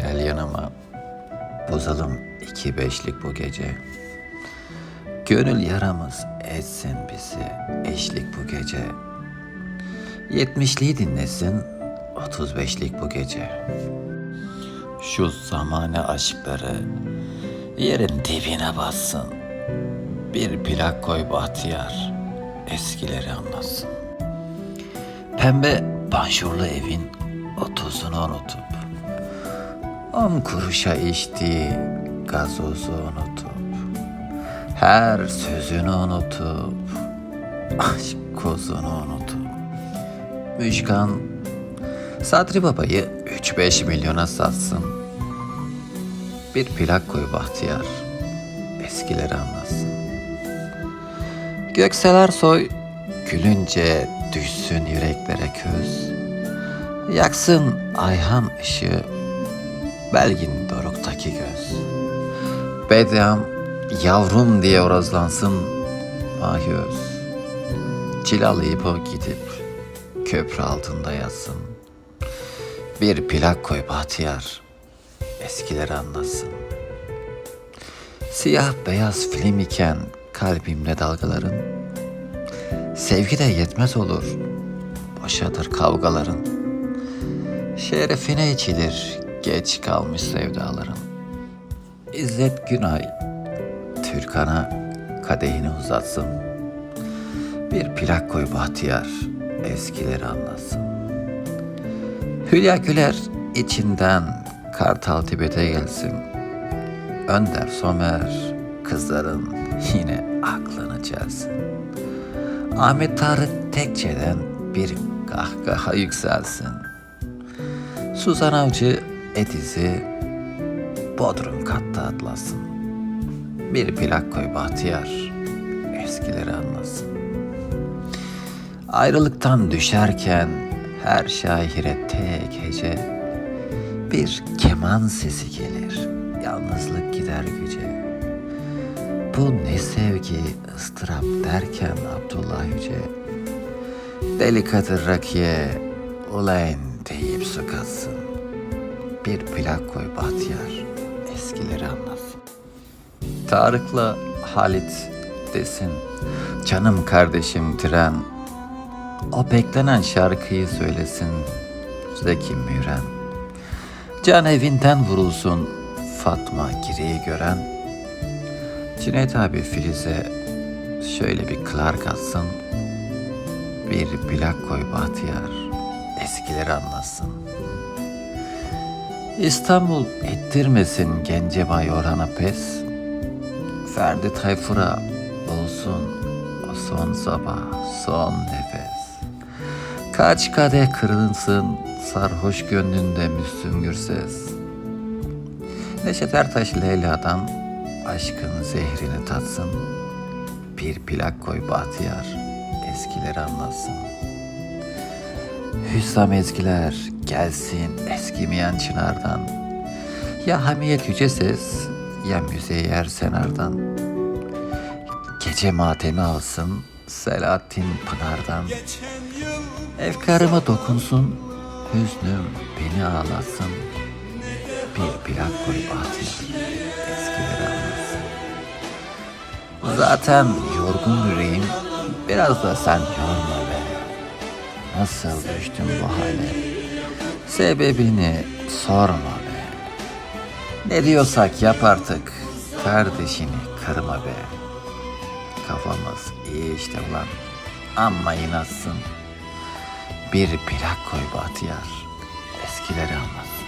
Gel yanıma. Bozalım iki beşlik bu gece. Gönül yaramız etsin bizi eşlik bu gece. Yetmişliği dinlesin otuz beşlik bu gece. Şu zamane aşkları yerin dibine bassın. Bir plak koy bahtiyar eskileri anlasın. Pembe panjurlu evin otuzunu unutup On kuruşa içtiği gazozu unutup. Her sözünü unutup Aşk kozunu unutup. Müjgan Sadri Baba'yı 3-5 milyona satsın. Bir plak koy Bahtiyar Eskileri anlatsın. Gökseler soy Gülünce düşsün yüreklere köz. Yaksın ayhan ışığı Belgin doruktaki göz. Bedyam yavrum diye orazlansın Mahyöz Cilalayıp o gidip Köprü altında yatsın. Bir plak koy bahtiyar Eskileri anlasın Siyah beyaz film iken kalbimde dalgaların. Sevgi de yetmez olur Boşadır kavgaların. Şerefine içilir geç kalmış sevdaların. İzzet Günay, Türkan'a kadehini uzatsın. Bir plak koy bahtiyar, eskileri anlatsın. Hülya Güler içinden Kartal Tibet'e gelsin. Önder Somer, kızların yine aklını çelsin. Ahmet Tarık Tekçe'den bir kahkaha yükselsin. Suzan Avcı Ediz'i Bodrum katta atlasın. Bir plak koy bahtiyar, eskileri anlasın. Ayrılıktan düşerken her şaire tek hece, bir keman sesi gelir, yalnızlık gider güce. Bu ne sevgi ıstırap derken Abdullah Yüce, Deli Kadir Rakiye, ulayın deyip su katsın. Bir plak koy Bahtiyar, eskileri anlasın. Tarık'la Halit desin, canım kardeşim tren. O beklenen şarkıyı söylesin, Zeki Müren. Can evinden vurulsun, Fatma Giri'yi gören. Cüneyt abi Filiz'e şöyle bir Clark atsın, bir plak koy Bahtiyar, eskileri anlasın. İstanbul ettirmesin Gencebay Orhan'a pes. Ferdi Tayfur'a olsun o son sabah, son nefes. Kaç kadeh kırılınsın sarhoş gönlünde Müslüm Gürses. Neşet Ertaş Leyla'dan aşkın zehrini tatsın. Bir plak koy Bahtiyar, eskileri anlatsın. Hüsam ezgiler gelsin eskimeyen çınardan. Ya hamiyet yüce ses ya müzeyyer senardan. Gece matemi alsın Selahattin Pınar'dan. Efkarıma dokunsun hüznüm beni ağlasın. Bir plak koy bahtiyar eskileri anlasın. Zaten yorgun yüreğim biraz da sen yorma be. Nasıl düştüm bu hale? Sebebini sorma be. Ne diyorsak yap artık. Kardeşini kırma be. Kafamız iyi işte ulan. Amma inatsın. Bir plak koy Bahtiyar. Eskileri anlatsın.